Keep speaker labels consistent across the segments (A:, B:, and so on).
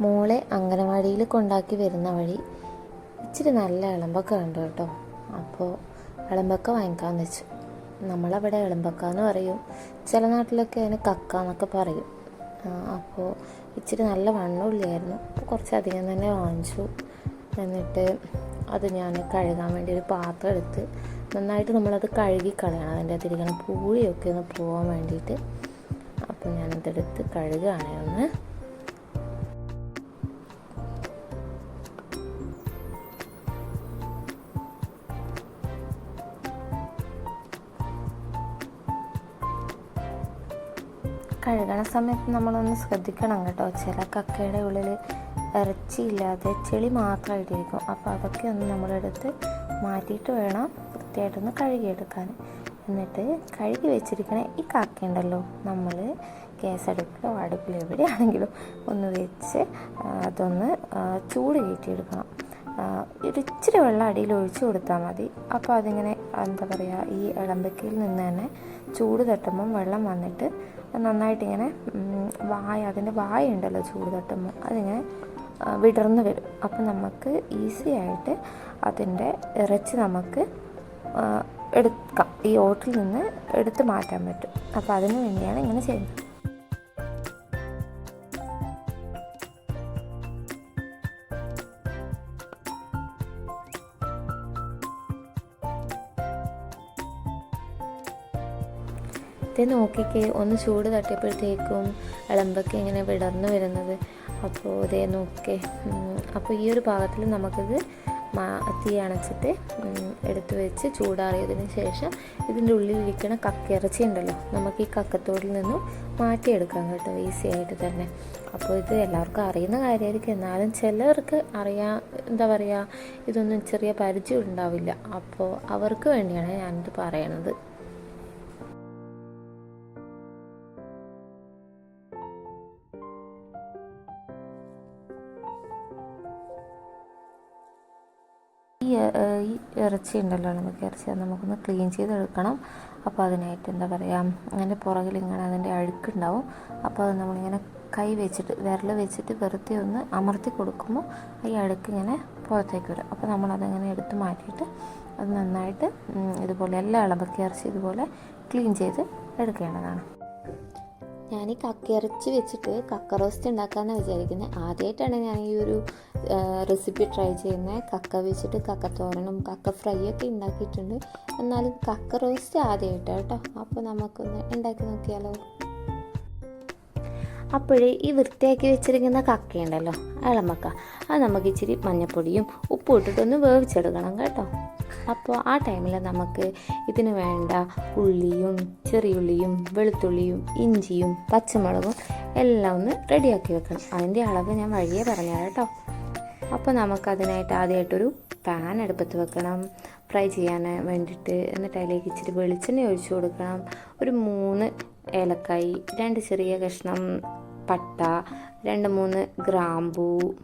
A: മോളെ അംഗനവാടിയിൽ കൊണ്ടാക്കി വരുന്ന വഴി ഇച്ചിരി നല്ല ഇളമ്പൊക്കെ കണ്ടു കേട്ടോ. അപ്പോൾ ഇളമ്പൊക്കെ വാങ്ങിക്കാമെന്ന് വെച്ചു. നമ്മളവിടെ ഇളമ്പക്ക എന്ന് പറയും. ചില നാട്ടിലൊക്കെ അതിന് കക്ക എന്നൊക്കെ പറയും. അപ്പോൾ ഇച്ചിരി നല്ല വണ്ണമുള്ളിയായിരുന്നു അപ്പോൾ കുറച്ചധികം തന്നെ വാങ്ങിച്ചു. എന്നിട്ട് അത് ഞാൻ കഴുകാൻ വേണ്ടി ഒരു പാത്രം എടുത്ത് നന്നായിട്ട് നമ്മളത് കഴുകി കളയണം. അതിന്റെ അകത്തിരിക്കുന്ന പൂഴിയൊക്കെ ഒന്ന് പോകാൻ വേണ്ടിയിട്ട്. അപ്പോൾ ഞാനതെടുത്ത് കഴുകുകയാണേ ഒന്ന് കഴുകണ സമയത്ത് നമ്മളൊന്ന് ശ്രദ്ധിക്കണം കേട്ടോ. ചില കക്കയുടെ ഉള്ളിൽ ഇറച്ചിയില്ലാതെ ചെളി മാത്രമായിട്ടിരിക്കും. അപ്പോൾ അതൊക്കെ ഒന്ന് നമ്മളെടുത്ത് മാറ്റിയിട്ട് വേണം വൃത്തിയായിട്ടൊന്ന് കഴുകിയെടുക്കാൻ. എന്നിട്ട് കഴുകി വെച്ചിരിക്കണ ഈ കാക്കയുണ്ടല്ലോ നമ്മൾ ഗ്യാസ് അടുപ്പിലോ എവിടെയാണെങ്കിലും ഒന്ന് വെച്ച് അതൊന്ന് ചൂട് കയറ്റിയെടുക്കണം. ആ, ഒരു ഇച്ചിരി വെള്ളം അടിയിൽ ഒഴിച്ചു കൊടുത്താൽ മതി. അപ്പോൾ അതിങ്ങനെ എന്താ പറയുക ഈ ഇളമ്പക്കയിൽ നിന്ന് തന്നെ ചൂട് തട്ടുമ്പം വെള്ളം വന്നിട്ട് നന്നായിട്ടിങ്ങനെ വായ അതിന്റെ വായ ഉണ്ടല്ലോ ചൂട് തട്ടുമ്പോൾ അതിങ്ങനെ വിടർന്ന് വരും. അപ്പം നമുക്ക് ഈസി ആയിട്ട് അതിന്റെ ഇറച്ചി നമുക്ക് എടുക്കാം. ഈ ഓട്ടിൽ നിന്ന് എടുത്ത് മാറ്റാൻ പറ്റും. അപ്പോൾ അതിന് വേണ്ടിയാണ് ഇങ്ങനെ ചെയ്യുന്നത്. ഇത് നോക്കിക്കേ ഒന്ന് ചൂട് തട്ടിയപ്പോഴത്തേക്കും ഇളമ്പൊക്കെ ഇങ്ങനെ വിടർന്നു വരുന്നത്. അപ്പോൾ ഇതേ നോക്കേ അപ്പോൾ ഈ ഒരു ഭാഗത്തിൽ നമുക്കിത് തീ അണച്ചിട്ട് എടുത്തു എടുത്ത് വെച്ച് ചൂടാറിയതിന് ശേഷം ഇതിന്റെ ഉള്ളിലിരിക്കുന്ന കക്കിറച്ചി ഉണ്ടല്ലോ നമുക്ക് ഈ കക്കത്തോടിൽ നിന്നും മാറ്റിയെടുക്കാം കേട്ടോ ഈസി ആയിട്ട് തന്നെ. അപ്പോൾ ഇത് എല്ലാവർക്കും അറിയുന്ന കാര്യമായിരിക്കും. എന്നാലും ചിലർക്ക് അറിയാ എന്താ പറയുക ഇതൊന്നും ചെറിയ പരിചയം ഉണ്ടാവില്ല. അപ്പോൾ അവർക്ക് വേണ്ടിയാണ് ഞാനിത് പറയണത്. ഈ ഇറച്ചി ഉണ്ടല്ലോ നമുക്ക് ഇറച്ചി നമുക്കൊന്ന് ക്ലീൻ ചെയ്തെടുക്കണം. അപ്പോൾ അതിനായിട്ട് എന്താ പറയുക അതിന്റെ പുറകിൽ ഇങ്ങനെ അതിന്റെ അഴുക്കുണ്ടാവും. അപ്പോൾ അത് നമ്മളിങ്ങനെ കൈ വെച്ചിട്ട് വിരൽ വെച്ചിട്ട് വെറുതെ ഒന്ന് അമർത്തി കൊടുക്കുമ്പോൾ ഈ അഴുക്ക് ഇങ്ങനെ പുറത്തേക്ക് വരും. അപ്പോൾ നമ്മളതങ്ങനെ എടുത്ത് മാറ്റിയിട്ട് അത് നന്നായിട്ട് ഇതുപോലെ എല്ലാ ഇളമ്പക്കി ഇറച്ചി ഇതുപോലെ ക്ലീൻ ചെയ്ത് എടുക്കേണ്ടതാണ്. ഞാൻ ഈ കക്കയിറച്ചി വെച്ചിട്ട് കക്ക റോസ്റ്റ് ഉണ്ടാക്കാമെന്ന് വിചാരിക്കുന്നത് ആദ്യമായിട്ടാണ് ഞാൻ ഈ ഒരു റെസിപ്പി ട്രൈ ചെയ്യുന്നത് കക്ക വെച്ചിട്ട് കക്ക തോരനും കക്ക ഫ്രൈ ഒക്കെ ഉണ്ടാക്കിയിട്ടുണ്ട്. എന്നാലും കക്ക റോസ്റ്റ് ആദ്യമായിട്ടാണ് കേട്ടോ അപ്പോൾ നമുക്കൊന്ന് ഉണ്ടാക്കി നോക്കിയാലോ? അപ്പോഴേ ഈ വൃത്തിയാക്കി വെച്ചിരിക്കുന്ന കക്കയുണ്ടല്ലോ ഇളമക്ക അത് നമുക്ക് ഇച്ചിരി മഞ്ഞപ്പൊടിയും ഉപ്പും ഇട്ടിട്ടൊന്ന് വേവിച്ചെടുക്കണം കേട്ടോ. അപ്പോൾ ആ ടൈമിൽ നമുക്ക് ഇതിന് വേണ്ട ഉള്ളിയും ചെറിയുള്ളിയും വെളുത്തുള്ളിയും ഇഞ്ചിയും പച്ചമുളകും എല്ലാം ഒന്ന് റെഡിയാക്കി വെക്കണം. അതിന്റെ അളവ് ഞാൻ വഴിയേ പറഞ്ഞുതരാം കേട്ടോ. അപ്പോൾ നമുക്കതിനായിട്ട് ആദ്യമായിട്ടൊരു പാൻ അടുപ്പത്ത് വെക്കണം. ഫ്രൈ ചെയ്യാൻ വേണ്ടിയിട്ട് എന്നിട്ട് അതിലേക്ക് ഇച്ചിരി വെളിച്ചെണ്ണ ഒഴിച്ചു കൊടുക്കണം. ഒരു മൂന്ന് ഏലക്കായി രണ്ട് ചെറിയ കഷ്ണം പട്ട രണ്ട് മൂന്ന് ഗ്രാമ്പൂ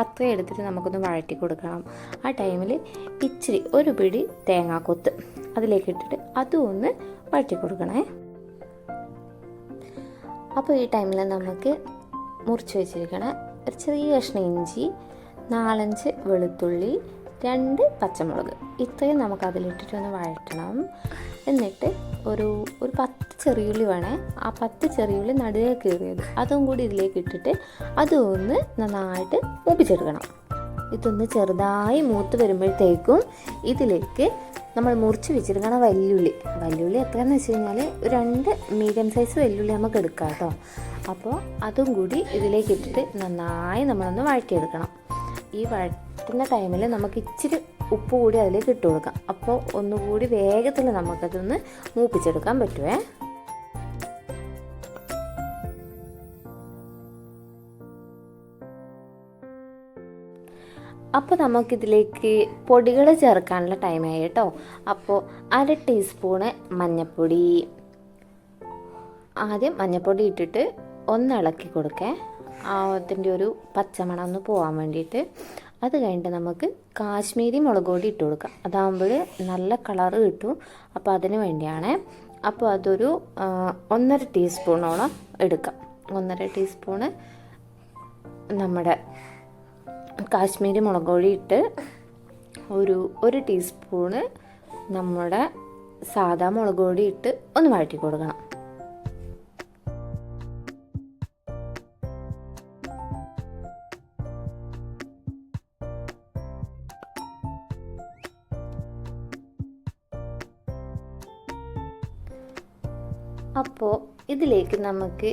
A: അത്രയും എടുത്തിട്ട് നമുക്കൊന്ന് വഴറ്റി കൊടുക്കണം. ആ ടൈമിൽ ഇച്ചിരി ഒരു പിടി തേങ്ങാക്കൊത്ത് അതിലേക്ക് ഇട്ടിട്ട് അതും ഒന്ന് വഴറ്റി കൊടുക്കണേ. അപ്പോൾ ഈ ടൈമിൽ നമുക്ക് മുറിച്ച് വെച്ചിരിക്കണ ഒരു ചെറിയ കഷ്ണം ഇഞ്ചി നാലഞ്ച് വെളുത്തുള്ളി രണ്ട് പച്ചമുളക്. ഇത്രയും നമുക്ക് അതിലിട്ടിട്ട് ഒന്ന് വഴറ്റണം. എന്നിട്ട് ഒരു ഒരു പത്ത് ചെറിയുള്ളി വേണേ. ആ പത്ത് ചെറിയുള്ളി നടുവേ കീറിയത്. അതും കൂടി ഇതിലേക്ക് ഇട്ടിട്ട് അതും ഒന്ന് നന്നായിട്ട് മൂപ്പിച്ചെടുക്കണം. ഇതൊന്ന് ചെറുതായി മൂത്ത് വരുമ്പോഴത്തേക്കും ഇതിലേക്ക് നമ്മൾ മുറിച്ച് വെച്ചിരിക്കണം വല്യുള്ളി. വല്യുള്ളി എത്രയെന്ന് വെച്ച് കഴിഞ്ഞാൽ രണ്ട് മീഡിയം സൈസ് വല്ലുള്ളി നമുക്ക് എടുക്കാം കേട്ടോ. അപ്പോൾ അതും കൂടി ഇതിലേക്ക് ഇട്ടിട്ട് നന്നായി നമ്മളൊന്ന് വഴറ്റിയെടുക്കണം. ഈ വഴറ്റുന്ന ടൈമിൽ നമുക്ക് ഇച്ചിരി ഉപ്പ് കൂടി അതിലേക്ക് ഇട്ട് കൊടുക്കാം. അപ്പോൾ ഒന്നുകൂടി വേഗത്തിൽ നമുക്കതൊന്ന് മൂപ്പിച്ചെടുക്കാൻ പറ്റുമേ അപ്പോൾ നമുക്കിതിലേക്ക് പൊടികൾ ചേർക്കാനുള്ള ടൈമായി കേട്ടോ. അപ്പോൾ അര ടീസ്പൂണ് മഞ്ഞൾപ്പൊടി ആദ്യം മഞ്ഞൾപ്പൊടി ഇട്ടിട്ട് ഒന്ന് ഇളക്കി കൊടുക്കേ. അതിന്റെ ഒരു പച്ചമണം ഒന്ന് പോകാൻ വേണ്ടിയിട്ട് അത് കഴിഞ്ഞിട്ട് നമുക്ക് കാശ്മീരി മുളക് പൊടി ഇട്ട് കൊടുക്കാം. അതാകുമ്പോൾ നല്ല കളറ് കിട്ടും. അപ്പോൾ അതിന് വേണ്ടിയാണ് അപ്പോൾ അതൊരു ഒന്നര ടീസ്പൂണോളം എടുക്കാം. ഒന്നര ടീസ്പൂണ് നമ്മുടെ കാശ്മീരി മുളക് പൊടി ഇട്ട് ഒരു ഒരു ടീസ്പൂണ് നമ്മുടെ സാധാ മുളക് പൊടി ഇട്ട് ഒന്ന് വഴറ്റി കൊടുക്കണം. അപ്പോൾ ഇതിലേക്ക് നമുക്ക്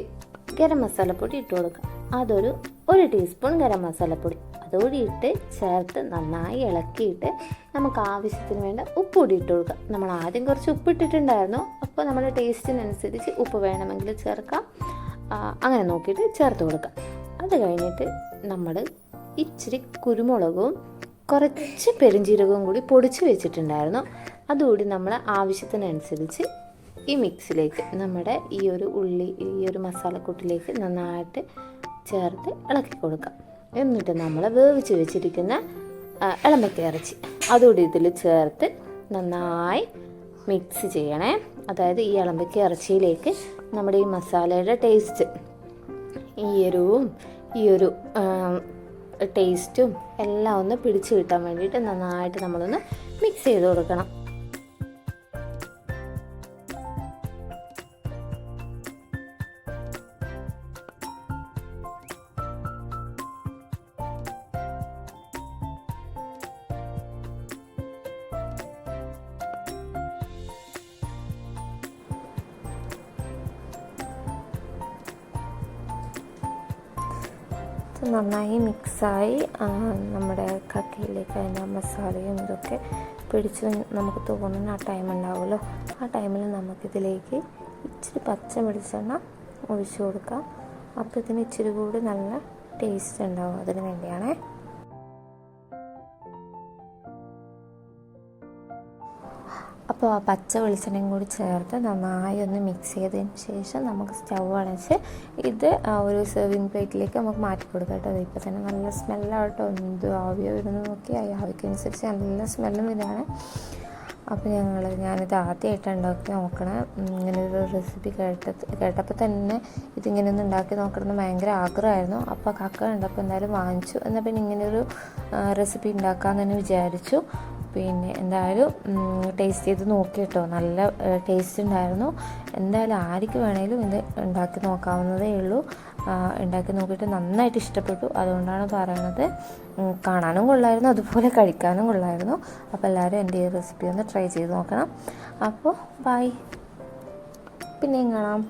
A: ഗരം മസാലപ്പൊടി ഇട്ട് കൊടുക്കാം. അതൊരു ഒരു ടീസ്പൂൺ ഗരം മസാലപ്പൊടി. അതോടിയിട്ട് ചേർത്ത് നന്നായി ഇളക്കിയിട്ട് നമുക്ക് ആവശ്യത്തിന് വേണ്ട ഉപ്പ് കൂടി ഇട്ട് കൊടുക്കാം. നമ്മൾ ആദ്യം കുറച്ച് ഉപ്പ് ഇട്ടിട്ടുണ്ടായിരുന്നു അപ്പോൾ നമ്മുടെ ടേസ്റ്റിനനുസരിച്ച് ഉപ്പ് വേണമെങ്കിൽ ചേർക്കാം. അങ്ങനെ നോക്കിയിട്ട് ചേർത്ത് കൊടുക്കാം. അത് കഴിഞ്ഞിട്ട് നമ്മൾ ഇച്ചിരി കുരുമുളകും കുറച്ച് പെരുംജീരകവും കൂടി പൊടിച്ച് വെച്ചിട്ടുണ്ടായിരുന്നു. അതുകൂടി നമ്മൾ ആവശ്യത്തിനനുസരിച്ച് ഈ മിക്സിലേക്ക് നമ്മുടെ ഈ ഒരു ഉള്ളി ഈ ഒരു മസാലക്കൂട്ടിലേക്ക് നന്നായിട്ട് ചേർത്ത് ഇളക്കി കൊടുക്കാം. എന്നിട്ട് നമ്മൾ വേവിച്ച് വെച്ചിരിക്കുന്ന ഇളമ്പക്ക ഇറച്ചി. അതുകൂടി ഇതിൽ ചേർത്ത് നന്നായി മിക്സ് ചെയ്യണേ. അതായത് ഈ ഇളമ്പക്ക ഇറച്ചിയിലേക്ക് നമ്മുടെ ഈ മസാലയുടെ ടേസ്റ്റ് ഈ എരിവും ഈ ഒരു ടേസ്റ്റും എല്ലാം ഒന്ന് പിടിച്ചു കിട്ടാൻ വേണ്ടിയിട്ട് നന്നായിട്ട് നമ്മളൊന്ന് മിക്സ് ചെയ്ത് കൊടുക്കണം. നന്നായി മിക്സായി നമ്മുടെ കക്കയിലേക്ക് അതിന്റെ മസാലയും ഇതൊക്കെ പിടിച്ച് നമുക്ക് തോന്നുന്ന ആ ടൈം ഉണ്ടാവുമല്ലോ. ആ ടൈമിൽ നമുക്കിതിലേക്ക് ഇച്ചിരി പച്ച വെളിച്ചെണ്ണ ഒഴിച്ചു കൊടുക്കാം. അപ്പോൾ ഇതിന് ഇച്ചിരി കൂടി നല്ല ടേസ്റ്റ് ഉണ്ടാവും അതിന് വേണ്ടിയാണേ. അപ്പോൾ ആ പച്ച വെളിച്ചെണ്ണയും കൂടി ചേർത്ത് നന്നായി ഒന്ന് മിക്സ് ചെയ്തതിന് ശേഷം നമുക്ക് സ്റ്റൗ അടച്ച് ഇത് ഒരു സെർവിങ് പ്ലേറ്റിലേക്ക് നമുക്ക് മാറ്റി കൊടുക്കാം കേട്ടോ. ഇപ്പോൾ തന്നെ നല്ല സ്മെല്ലാട്ടോ എന്ത് ആവിയോ വരുന്നു നോക്കി ആ ആവിക്കനുസരിച്ച് നല്ല സ്മെല്ലും ഇതാണ്. അപ്പോൾ ഞങ്ങൾ ഞാനിത് ആദ്യമായിട്ട് ഉണ്ടാക്കി നോക്കണേ. ഇങ്ങനൊരു റെസിപ്പി കേട്ട കേട്ടപ്പോൾ തന്നെ ഇതിങ്ങനെ ഒന്ന് ഉണ്ടാക്കി നോക്കണമെന്ന് ഭയങ്കര ആഗ്രഹമായിരുന്നു. അപ്പോൾ കക്ക കണ്ടപ്പോൾ എന്തായാലും വാങ്ങിച്ചു. എന്നാൽ പിന്നെ ഇങ്ങനെയൊരു റെസിപ്പി ഉണ്ടാക്കാമെന്ന് തന്നെ വിചാരിച്ചു. പിന്നെ എന്തായാലും ടേസ്റ്റ് ചെയ്ത് നോക്കി കേട്ടോ നല്ല ടേസ്റ്റ് ഉണ്ടായിരുന്നു. എന്തായാലും ആർക്ക് വേണേലും ഇത് ഉണ്ടാക്കി നോക്കാവുന്നതേ ഉള്ളൂ. ഉണ്ടാക്കി നോക്കിയിട്ട് നന്നായിട്ട് ഇഷ്ടപ്പെട്ടു. അതുകൊണ്ടാണ് പറയണത്. കാണാനും കൊള്ളായിരുന്നു. അതുപോലെ കഴിക്കാനും കൊള്ളായിരുന്നു. അപ്പോൾ എല്ലാവരും എന്റെ ഈ റെസിപ്പി ഒന്ന് ട്രൈ ചെയ്ത് നോക്കണം. അപ്പോൾ ബൈ പിന്നെയും കാണാം